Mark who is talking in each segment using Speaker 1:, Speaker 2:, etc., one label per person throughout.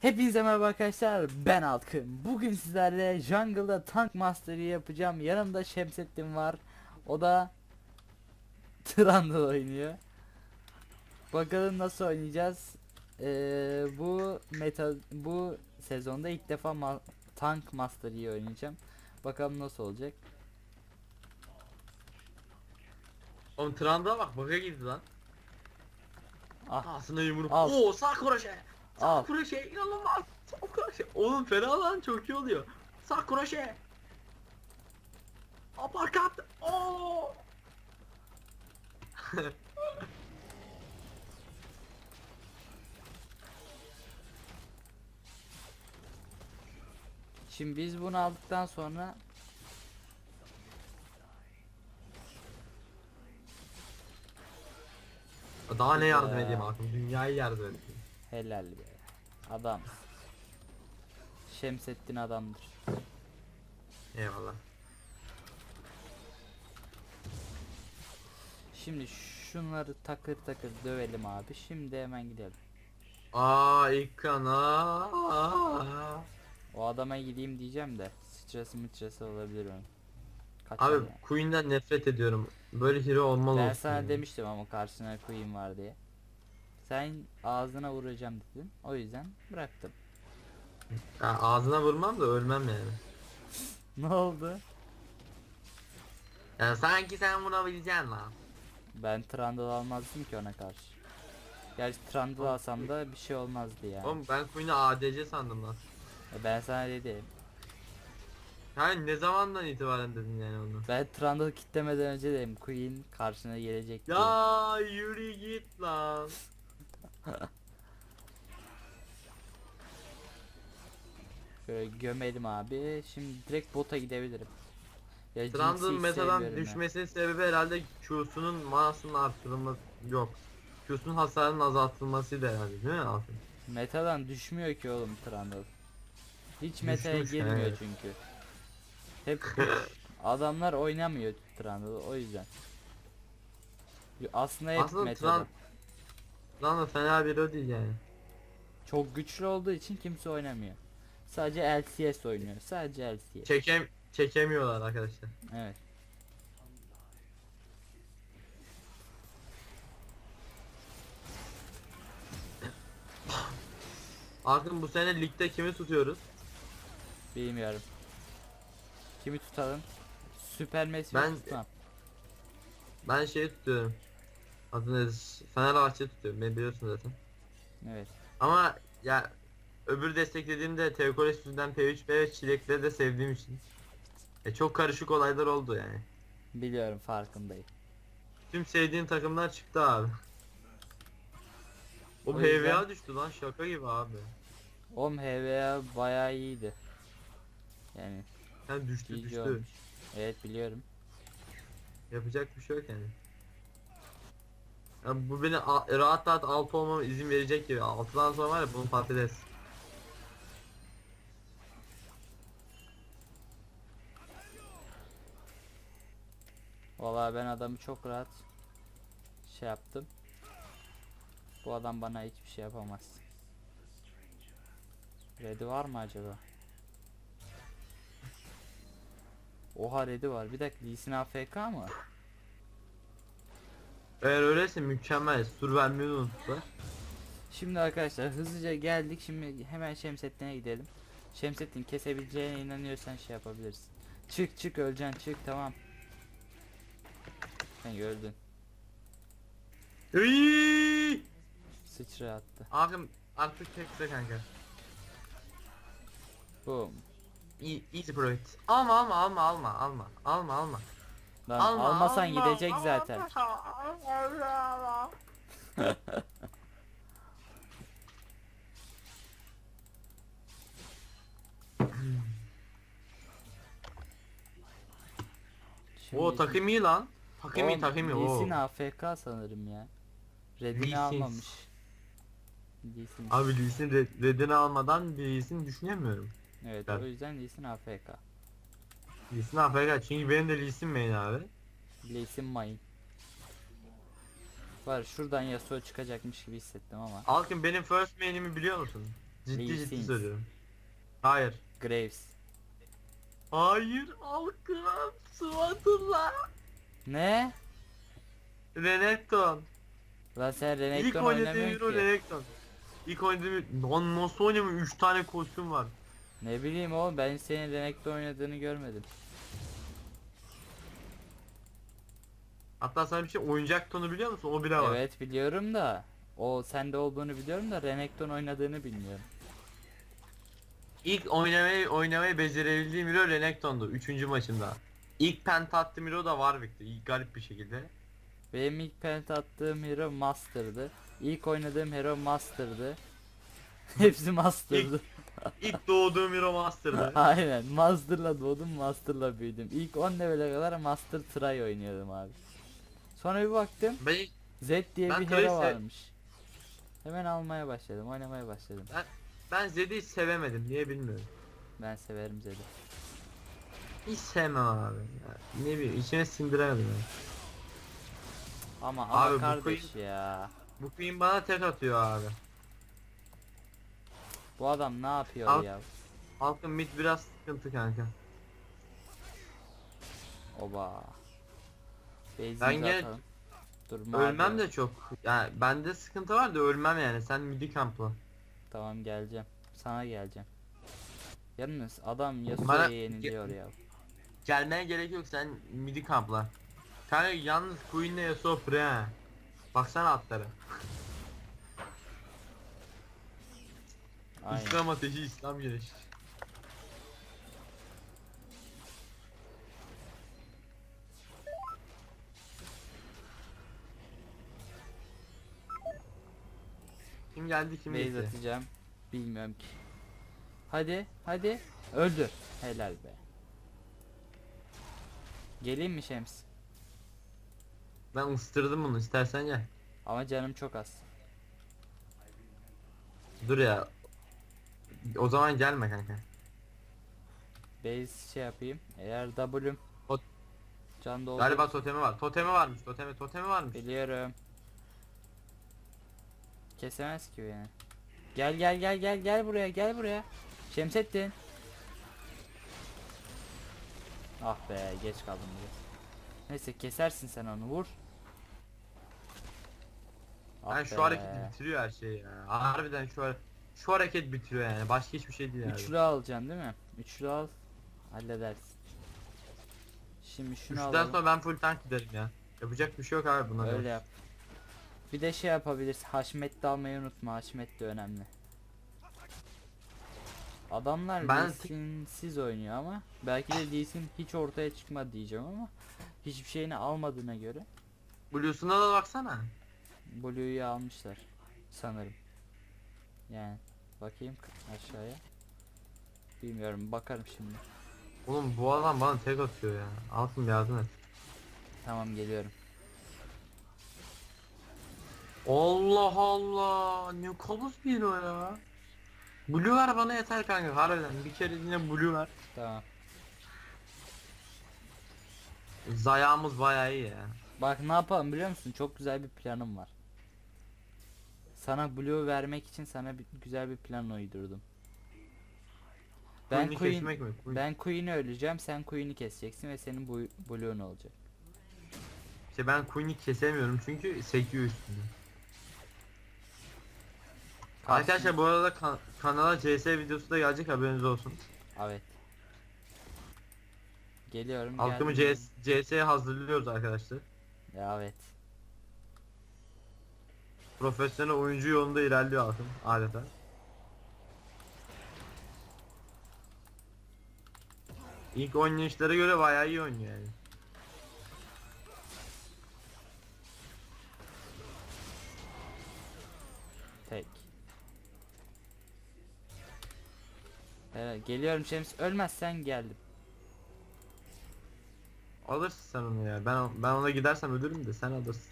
Speaker 1: Hepinize merhaba arkadaşlar ben Alkın. Bugün sizlerle Jungle'da Tank Master'ı yapacağım. Yanımda Şemsettin var. O da Trundle oynuyor. Bakalım nasıl oynayacağız. Ee, bu meta bu sezonda ilk defa ma- Tank Master'ı oynayacağım. Bakalım nasıl olacak.
Speaker 2: Oğlum Trundle'a bak baka girdi lan.
Speaker 1: Ah
Speaker 2: Aslında yumruk.
Speaker 1: Al.
Speaker 2: Oo sağ kroşe.
Speaker 1: Al.
Speaker 2: kroşe inanılmaz. Sağ kroşe. Oğlum fena lan çok iyi oluyor. Sağ kroşe. Aparkat. Oo.
Speaker 1: şimdi biz bunu aldıktan sonra
Speaker 2: Daha ne yardım edeyim Hakan? Dünyayı yardım edeyim.
Speaker 1: helal be. Adam. Şemsettin adamdır.
Speaker 2: Eyvallah.
Speaker 1: Şimdi şunları takır takır dövelim abi. Şimdi hemen gidelim.
Speaker 2: Aa ilk.
Speaker 1: O adama gideyim diyeceğim de stresi mitresi olabilir onun. Kaçar
Speaker 2: Abi
Speaker 1: yani.
Speaker 2: Queen'den nefret ediyorum. Böyle hero olmalı
Speaker 1: Ben
Speaker 2: olsun
Speaker 1: sana demiştim ama karşısına Queen var diye. Sen ağzına vuracağım dedin. O yüzden bıraktım.
Speaker 2: Ya ağzına vurmam da ölmem yani.
Speaker 1: Ne oldu?
Speaker 2: Yani sanki sen vurabileceksin lan.
Speaker 1: Ben Trundle almazdım ki ona karşı. Gerçi Trundle alsam da bir şey olmazdı yani.
Speaker 2: Oğlum ben Queen'i ADC sandım lan.
Speaker 1: E Ben sana dedim.
Speaker 2: Yani ne zamandan itibaren dedin yani onu?
Speaker 1: Ben Trundle kitlemeden önce dedim Queen karşına gelecek diye.
Speaker 2: Ya yürü git lan.
Speaker 1: Şöyle gömelim abi. Şimdi direkt bota gidebilirim. Ya
Speaker 2: Trundle
Speaker 1: Jinx'i hiç
Speaker 2: metadan düşmesinin sebebi herhalde Q'sunun manasının artırılması yok. Q'sunun hasarının azaltılmasıydı herhalde değil mi abi?
Speaker 1: Metadan düşmüyor ki oğlum Trundle. Hiç metaya girmiyor
Speaker 2: evet.
Speaker 1: çünkü. Hep adamlar oynamıyor Trundle o yüzden. Aslında hep
Speaker 2: Aslında
Speaker 1: metadan.
Speaker 2: Trundle fena bir o değil yani.
Speaker 1: Çok güçlü olduğu için kimse oynamıyor. Sadece LCS oynuyor. Sadece LCS.
Speaker 2: Çekem çekemiyorlar arkadaşlar.
Speaker 1: Evet.
Speaker 2: Akın bu sene ligde kimi tutuyoruz?
Speaker 1: Bilmiyorum. Kimi tutalım? Süper Messi
Speaker 2: Ben-
Speaker 1: tutmam.
Speaker 2: Ben şeyi tutuyorum. Adı nedir? Fenerbahçe tutuyorum. Beni biliyorsun zaten.
Speaker 1: Evet.
Speaker 2: Ama ya öbür desteklediğim de Teokoles yüzünden P3 ve Çilekleri de sevdiğim için. E çok karışık olaylar oldu yani.
Speaker 1: Biliyorum farkındayım.
Speaker 2: Tüm sevdiğim takımlar çıktı abi. O,
Speaker 1: O yüzden-
Speaker 2: HVA düştü lan şaka gibi abi.
Speaker 1: Om HVA bayağı iyiydi. Yani
Speaker 2: Yani düştü düştü.
Speaker 1: olmuş. Evet biliyorum.
Speaker 2: Yapacak bir şey yok yani. Ya bu beni a- rahat rahat alt olmama izin verecek gibi. Altıdan sonra var ya bunun patates.
Speaker 1: Vallahi ben adamı çok rahat şey yaptım. Bu adam bana hiçbir şey yapamaz. Red'i var mı acaba? Oha Red'i var. Bir dakika Lee Sin AFK mı?
Speaker 2: Eğer öyleyse mükemmel. Sur vermeyi unuttular.
Speaker 1: Şimdi arkadaşlar hızlıca geldik. Şimdi hemen Şemsettin'e gidelim. Şemsettin kesebileceğine inanıyorsan şey yapabilirsin. Çık çık öleceksin çık tamam. Sen öldün.
Speaker 2: Iiii!
Speaker 1: Sıçra attı.
Speaker 2: Akım artık tekse kanka.
Speaker 1: Boom.
Speaker 2: E- Easy project. Alma alma alma alma alma alma alma.
Speaker 1: Lan
Speaker 2: Alma,
Speaker 1: almasan
Speaker 2: alma,
Speaker 1: gidecek
Speaker 2: alma,
Speaker 1: zaten. Şimdi
Speaker 2: O takım iyi lan. Takım iyi
Speaker 1: Oğlum,
Speaker 2: takım iyi.
Speaker 1: Lee Sin. AFK sanırım ya. Red'ini
Speaker 2: Sin.
Speaker 1: almamış. Lee Sin.
Speaker 2: Abi Lee Sin red- redini almadan Lee Sin düşünemiyorum.
Speaker 1: Evet
Speaker 2: ben-
Speaker 1: o yüzden Lee Sin AFK.
Speaker 2: Lee Sin AFK çünkü benim de Lee Sin main abi.
Speaker 1: Lee Sin main. Var şuradan Yasuo çıkacakmış gibi hissettim ama.
Speaker 2: Alkın benim first main'imi biliyor musun? Ciddi
Speaker 1: Lee
Speaker 2: ciddi
Speaker 1: Sin.
Speaker 2: söylüyorum. Hayır.
Speaker 1: Graves.
Speaker 2: Hayır halkım Swatter'la.
Speaker 1: Ne?
Speaker 2: Renekton.
Speaker 1: Lan sen
Speaker 2: İlk
Speaker 1: Renekton
Speaker 2: oynadığım
Speaker 1: oynamıyorsun ki.
Speaker 2: Renekton. İlk oynadığım Lan nasıl oynamıyorum 3 tane kostüm var.
Speaker 1: Ne bileyim oğlum ben senin Renekton oynadığını görmedim.
Speaker 2: Hatta sana bir şey oyuncak tonu biliyor musun? O bile var.
Speaker 1: Evet biliyorum da o sende olduğunu biliyorum da Renekton oynadığını bilmiyorum.
Speaker 2: İlk oynamayı oynamayı becerebildiğim hero Renekton'du 3. maçımda. İlk penta attığım hero da Warwick'ti. İlk garip bir şekilde.
Speaker 1: Benim ilk pent attığım hero Master'dı. İlk oynadığım hero Master'dı. Hepsi Master'dı.
Speaker 2: İlk doğduğum hero Master'dı.
Speaker 1: Aynen Master'la doğdum Master'la büyüdüm. İlk 10 level'e kadar Master Try oynuyordum abi. Sonra bir baktım
Speaker 2: ben
Speaker 1: Z diye
Speaker 2: Ben
Speaker 1: bir hero varmış. Hemen almaya başladım oynamaya başladım.
Speaker 2: ben Zed'i hiç sevemedim. Niye bilmiyorum.
Speaker 1: Ben severim Zed'i.
Speaker 2: Hiç sevmem abi. Ya, ne bileyim içine sindiremedim yani.
Speaker 1: Ama
Speaker 2: Abi
Speaker 1: ama
Speaker 2: bu
Speaker 1: kardeş ya.
Speaker 2: Bu Queen bana tek atıyor abi.
Speaker 1: Bu adam ne yapıyor
Speaker 2: Al.
Speaker 1: ya?
Speaker 2: Halkın mid biraz sıkıntı kanka.
Speaker 1: Oba. Base'imizi
Speaker 2: Ben gene.
Speaker 1: Dur
Speaker 2: Ölmem de çok. Yani bende sıkıntı var da ölmem yani. Sen midi kampla.
Speaker 1: Tamam geleceğim. Sana geleceğim. Yalnız adam Yasuo'ya
Speaker 2: Bana-
Speaker 1: yeniliyor ya.
Speaker 2: Gelmeye gerek yok sen midi kampla. Kanka yalnız Queen'le Yasuo pre ha. Baksana atlara.
Speaker 1: Aynen.
Speaker 2: İslam ateşi İslam güneşi. Kim geldi kim
Speaker 1: Base
Speaker 2: gitti?
Speaker 1: atacağım. Bilmiyorum ki. Hadi hadi. Öldü. Helal be. Geleyim mi Şems?
Speaker 2: Ben ıstırdım bunu istersen gel.
Speaker 1: Ama canım çok az.
Speaker 2: Dur ya. O zaman gelme kanka.
Speaker 1: Base şey yapayım. Eğer W'm
Speaker 2: O-
Speaker 1: Can doldu.
Speaker 2: Galiba totemi var. Totemi varmış. Totemi totemi varmış.
Speaker 1: Biliyorum. Kesemez ki beni. Gel gel gel gel gel buraya gel buraya. Şemsettin. Ah be geç kaldım biraz. Neyse kesersin sen onu vur. Ah
Speaker 2: Yani şu hareket bitiriyor her şeyi ya. Harbiden şu hare- şu hareket bitiriyor yani. Başka hiçbir şey değil abi.
Speaker 1: Üçlü alacaksın değil mi? Üçlü al. Halledersin. Şimdi şunu
Speaker 2: Üçten
Speaker 1: alalım.
Speaker 2: sonra ben full tank giderim ya. Yapacak bir şey yok abi buna.
Speaker 1: Öyle yap. Bir de şey yapabilirsin. Haşmet de almayı unutma. Haşmet de önemli. Adamlar
Speaker 2: Ben
Speaker 1: Lee Sin'siz oynuyor ama belki de Lee Sin hiç ortaya çıkmadı diyeceğim ama hiçbir şeyini almadığına göre
Speaker 2: Blue'suna da baksana.
Speaker 1: Blue'yu almışlar sanırım. Yani bakayım aşağıya. Bilmiyorum bakarım şimdi.
Speaker 2: Oğlum bu adam bana tek atıyor ya. Altın yardım et.
Speaker 1: Tamam geliyorum.
Speaker 2: Allah Allah. Ne kabus bir o ya. Blue ver bana yeter kanka harbiden. Bir kere yine blue ver.
Speaker 1: Tamam.
Speaker 2: Zayağımız bayağı iyi ya.
Speaker 1: Bak ne yapalım biliyor musun? Çok güzel bir planım var. Sana blue vermek için sana bir güzel bir plan uydurdum. Ben
Speaker 2: Queen'i
Speaker 1: Queen
Speaker 2: kesmek mi? Queen-
Speaker 1: ben Queen'i öleceğim, sen Queen'i keseceksin ve senin bu blue'un olacak.
Speaker 2: İşte ben Queen'i kesemiyorum çünkü sekiyor üstünde. Arkadaşlar bu arada kan- kanala CS videosu da gelecek haberiniz olsun.
Speaker 1: Evet. Geliyorum.
Speaker 2: Halkımı
Speaker 1: geldim.
Speaker 2: CS, CS'ye hazırlıyoruz arkadaşlar.
Speaker 1: Evet.
Speaker 2: Profesyonel oyuncu yolunda ilerliyor halkım adeta. İlk oynayışlara göre bayağı iyi oynuyor yani.
Speaker 1: Evet, geliyorum Şems. Ölmezsen geldim.
Speaker 2: Alırsın sen onu ya. Ben ben ona gidersem ölürüm de sen alırsın.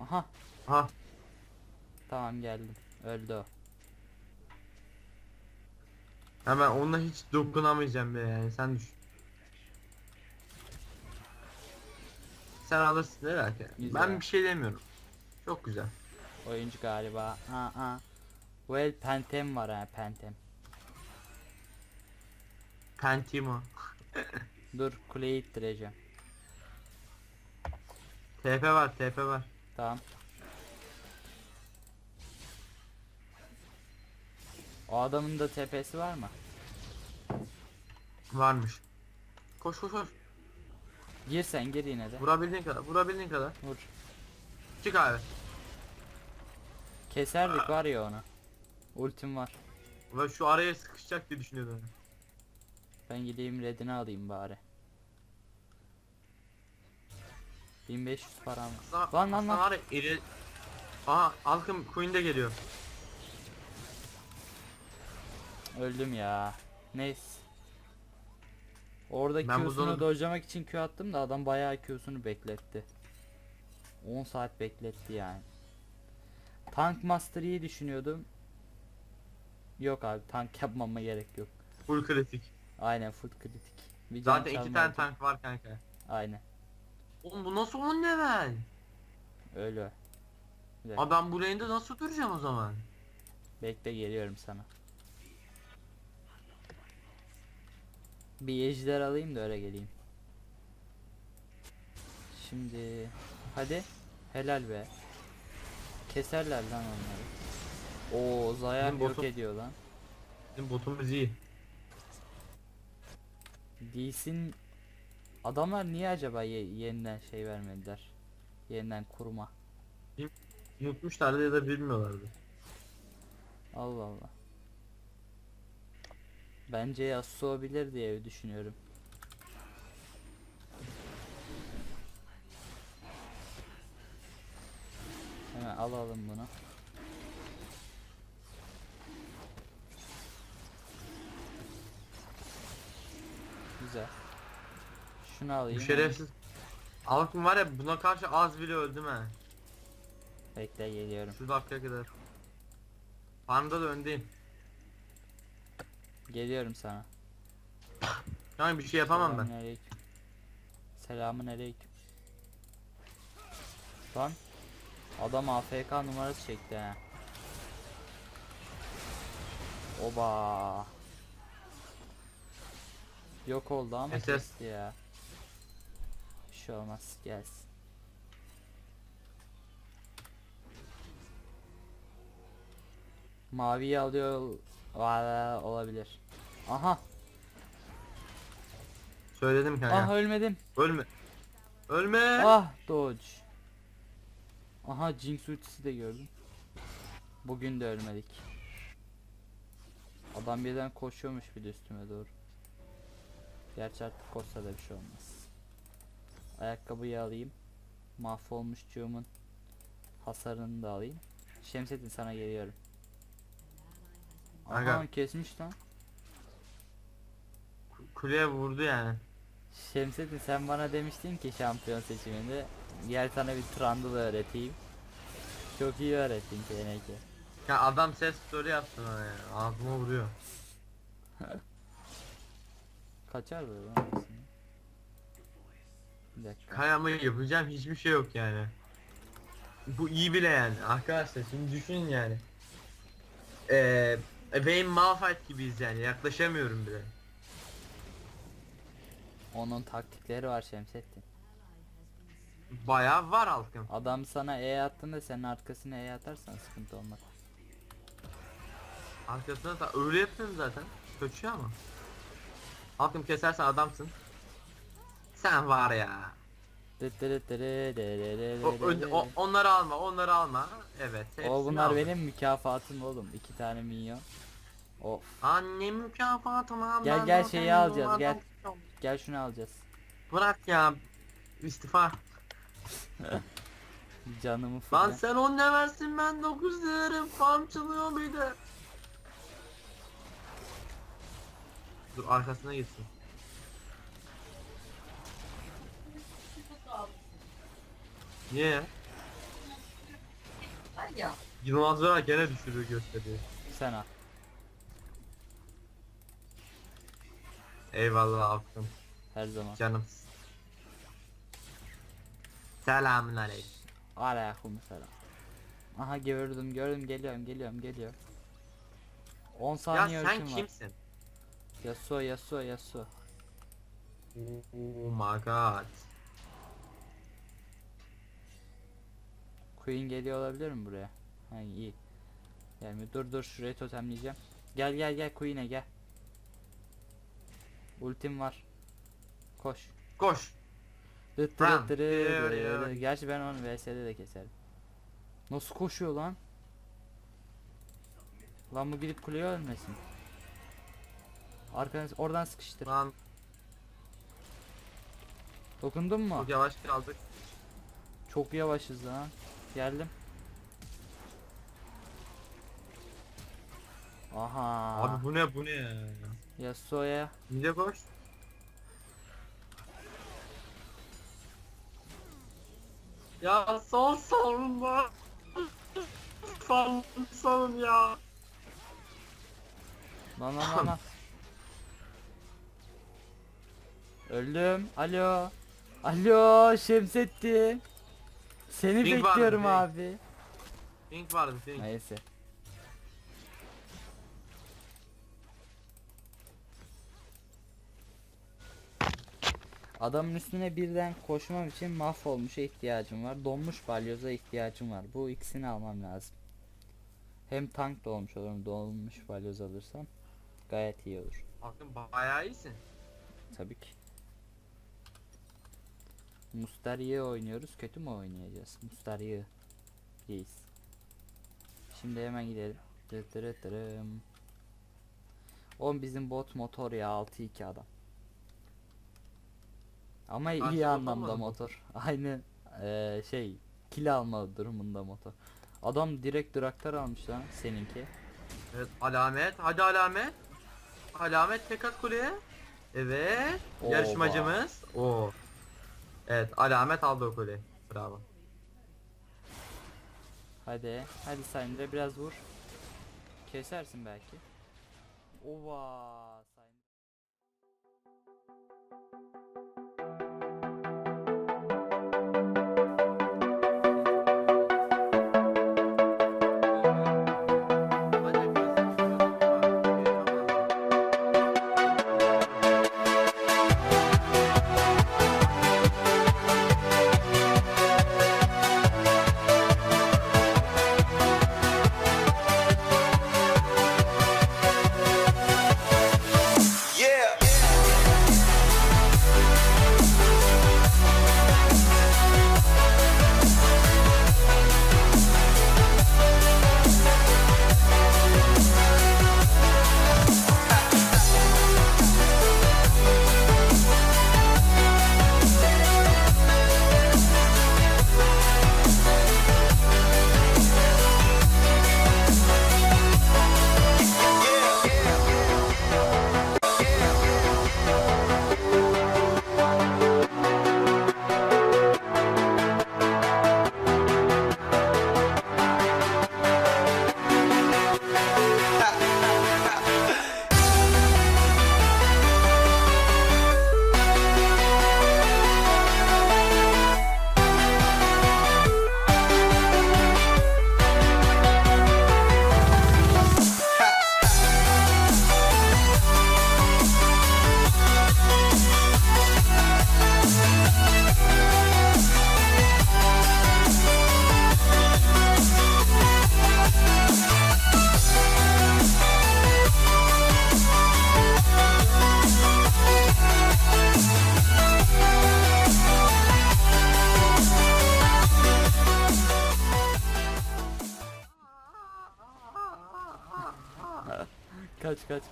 Speaker 1: Aha.
Speaker 2: Ha
Speaker 1: Tamam geldim. Öldü o.
Speaker 2: hemen onunla hiç dokunamayacağım be yani sen düşün. Sen alırsın ne alaka?
Speaker 1: Güzel.
Speaker 2: Ben bir şey demiyorum. Çok güzel.
Speaker 1: Oyuncu galiba. Aa, aa. El pentem var ha pentem.
Speaker 2: Pentimo.
Speaker 1: Dur kuleyi ittireceğim.
Speaker 2: TP var TP var.
Speaker 1: Tamam. O adamın da tepesi var mı?
Speaker 2: Varmış. Koş koş koş.
Speaker 1: Gir sen gir yine de.
Speaker 2: Vurabildiğin kadar. Vurabildiğin kadar.
Speaker 1: Vur.
Speaker 2: Çık abi.
Speaker 1: Keserdik var ya onu. Ultim var.
Speaker 2: Ve şu araya sıkışacak diye düşünüyordum.
Speaker 1: Ben gideyim redini alayım bari. 1500 param var.
Speaker 2: Aslında,
Speaker 1: Lan lan lan.
Speaker 2: var iri... Aha Alkım Queen de geliyor.
Speaker 1: Öldüm ya. Neyse. Orada
Speaker 2: Ben
Speaker 1: Q'sunu
Speaker 2: zonu-
Speaker 1: dojlamak için Q attım da adam bayağı Q'sunu bekletti. 10 saat bekletti yani. Tank Master iyi düşünüyordum. Yok abi tank yapmama gerek yok.
Speaker 2: Full kritik.
Speaker 1: Aynen full kritik. Bir can
Speaker 2: Zaten iki
Speaker 1: çalma
Speaker 2: tane tank var kanka.
Speaker 1: Aynen.
Speaker 2: Oğlum bu nasıl 10 level?
Speaker 1: Öyle. Bir dakika,
Speaker 2: Abi ben bu lane'de nasıl duracağım o zaman?
Speaker 1: Bekle geliyorum sana. Bir ejder alayım da öyle geleyim. Şimdi hadi helal be. Keserler lan onları. Oo Zaya
Speaker 2: Bizim
Speaker 1: yok
Speaker 2: botu-
Speaker 1: ediyor lan.
Speaker 2: Bizim botumuz iyi.
Speaker 1: Lee'sin adamlar niye acaba ye- yeniden şey vermediler? Yeniden kurma.
Speaker 2: Unutmuşlardı ya da bilmiyorlardı.
Speaker 1: Allah Allah. Bence Yasuo bilir diye düşünüyorum. Hemen alalım bunu. Güzel. Şunu alayım.
Speaker 2: Bu şerefsiz. Alkım var ya buna karşı az bile öldüm ha.
Speaker 1: Bekle geliyorum.
Speaker 2: Şu dakika kadar. Farmda da öndeyim.
Speaker 1: Geliyorum sana.
Speaker 2: Yani bir şey yapamam ben.
Speaker 1: Selamünaleyküm. Selamun aleyküm. Lan adam AFK numarası çekti ha. Oba. Yok oldu ama
Speaker 2: SS.
Speaker 1: kesti ya. Bir şey olmaz gelsin. Maviyi alıyor Valla olabilir. Aha,
Speaker 2: Söyledim kanka.
Speaker 1: ah ölmedim.
Speaker 2: Ölme. Ölme.
Speaker 1: Ah dodge. Aha Jinx ultisi de gördüm. Bugün de ölmedik. Adam birden koşuyormuş bir de üstüme doğru. Gerçi artık koşsa da bir şey olmaz. Ayakkabıyı alayım. Mahvolmuşçuğumun hasarını da alayım. Şemsettin sana geliyorum. Aha
Speaker 2: Aga.
Speaker 1: kesmiş lan.
Speaker 2: Kuleye vurdu yani.
Speaker 1: Şemsettin sen bana demiştin ki şampiyon seçiminde gel sana bir Trundle öğreteyim. Çok iyi öğrettin KNK.
Speaker 2: Ya adam ses story yaptı bana ya. Ağzıma vuruyor.
Speaker 1: Kaçar böyle lan aslında. Bir dakika.
Speaker 2: Kayama yapacağım hiçbir şey yok yani. Bu iyi bile yani. Arkadaşlar şimdi düşünün yani. Eee Wayne Malphite gibiyiz yani. Yaklaşamıyorum bile.
Speaker 1: Onun taktikleri var Şemsettin.
Speaker 2: Bayağı var halkım.
Speaker 1: Adam sana E attığında senin arkasına E atarsan sıkıntı olmaz.
Speaker 2: Arkasına da öyle yapıyorum zaten. Kaçıyor ama. Halkım kesersen adamsın. Sen var ya. O, önce- o- onları alma, onları alma. Evet.
Speaker 1: O
Speaker 2: hepsini
Speaker 1: bunlar
Speaker 2: aldım.
Speaker 1: benim mükafatım oğlum. İki tane minyon. Of.
Speaker 2: Annem mükafatıma
Speaker 1: Gel,
Speaker 2: ben
Speaker 1: gel
Speaker 2: o
Speaker 1: şeyi alacağız, gel. Gel şunu alacağız.
Speaker 2: Bırak ya. İstifa.
Speaker 1: Canımı
Speaker 2: Lan
Speaker 1: fırla.
Speaker 2: sen 10 ne versin ben 9 derim. Farm çalıyor bir de. Dur arkasına gitsin. Niye ya? Yılmazlar gene düşürüyor gösteriyor.
Speaker 1: Sen al.
Speaker 2: Eyvallah aklım
Speaker 1: Her zaman.
Speaker 2: canım. Selamun aleyküm.
Speaker 1: Aleyküm selam. Aha gördüm gördüm geliyorum geliyorum geliyorum. 10
Speaker 2: Ya
Speaker 1: saniye
Speaker 2: sen
Speaker 1: ultim var.
Speaker 2: kimsin?
Speaker 1: Yasuo Yasuo Yasuo.
Speaker 2: Oh my god.
Speaker 1: Queen geliyor olabilir mi buraya? Ha iyi. Yani dur dur şurayı totemleyeceğim. Gel gel gel Queen'e gel. Ultim var. Koş.
Speaker 2: Koş.
Speaker 1: Dıt
Speaker 2: diyor.
Speaker 1: dırı. Gerçi ben onu VS'de de keserim. Nasıl koşuyor lan? Lan bu gidip kuleye ölmesin. Arkadan oradan sıkıştır.
Speaker 2: Lan
Speaker 1: Dokundun mu?
Speaker 2: çok yavaş kaldık.
Speaker 1: Çok yavaşız lan. Geldim. Aha.
Speaker 2: Abi bu ne bu ne ya?
Speaker 1: Yasuo'ya
Speaker 2: Mide koş. Ya son savunma. Son savun ya.
Speaker 1: Lan lan lan lan. Öldüm. Alo. Alo Şemsettin. Seni
Speaker 2: var mı,
Speaker 1: bekliyorum
Speaker 2: ping?
Speaker 1: abi.
Speaker 2: Pink vardı pink.
Speaker 1: Neyse. Adamın üstüne birden koşmam için mahvolmuşa ihtiyacım var. Donmuş balyoza ihtiyacım var. Bu ikisini almam lazım. Hem tank da olmuş olurum donmuş balyoz alırsam. Gayet iyi olur.
Speaker 2: Bakın bayağı iyisin.
Speaker 1: Tabii ki. Mustarya oynuyoruz. Kötü mü oynayacağız? Mustarya. Reis. Şimdi hemen gidelim. Dıdırıdırım. Oğlum bizim bot motor ya 6-2 adam. Ama
Speaker 2: Karşı
Speaker 1: iyi anlamda motor. Aynı eee, şey kill alma durumunda motor. Adam direkt traktör almış lan seninki.
Speaker 2: Evet alamet. Hadi alamet. Alamet tek at kuleye. Evet.
Speaker 1: Oba.
Speaker 2: Yarışmacımız. O. Evet alamet aldı o kuleyi. Bravo.
Speaker 1: Hadi. Hadi Syndra biraz vur. Kesersin belki. Ova.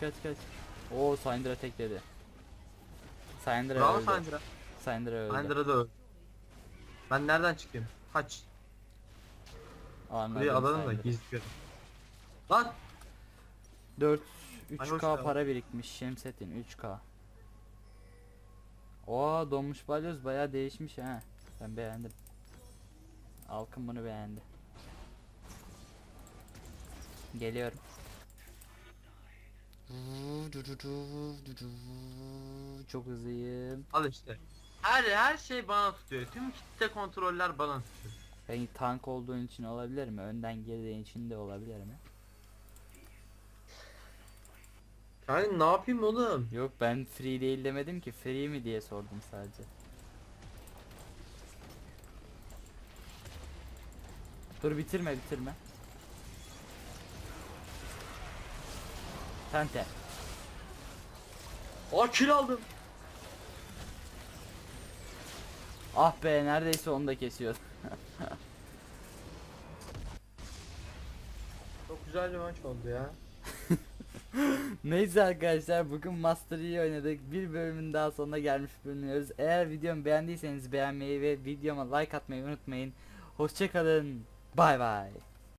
Speaker 1: Kaç kaç. Oo Syndra tekledi. Syndra
Speaker 2: Bravo
Speaker 1: öldü.
Speaker 2: Sandra.
Speaker 1: Syndra öldü.
Speaker 2: Sandra da öldü. Ben nereden çıkayım? Kaç.
Speaker 1: Anladım,
Speaker 2: Burayı alalım da
Speaker 1: Syndra.
Speaker 2: gizliyorum. Lan
Speaker 1: 4
Speaker 2: Ay,
Speaker 1: 3k
Speaker 2: hoş geldin.
Speaker 1: para birikmiş Şemsettin 3k. Oo donmuş balyoz bayağı değişmiş ha. Ben beğendim. Alkın bunu beğendi. Geliyorum. Çok hızlıyım.
Speaker 2: al işte. Her her şey bana tutuyor. Tüm kitle kontroller bana tutuyor.
Speaker 1: Ben tank olduğun için olabilir mi? Önden girdiğin için de olabilir mi?
Speaker 2: Yani ne yapayım oğlum?
Speaker 1: Yok ben free değil demedim ki free mi diye sordum sadece. Dur bitirme bitirme. Tente.
Speaker 2: Aa kill aldım.
Speaker 1: Ah be neredeyse onu da kesiyor.
Speaker 2: Çok güzel bir maç oldu ya.
Speaker 1: Neyse arkadaşlar bugün Master Yi oynadık. Bir bölümün daha sonuna gelmiş bulunuyoruz. Eğer videomu beğendiyseniz beğenmeyi ve videoma like atmayı unutmayın. Hoşçakalın. Bay bay.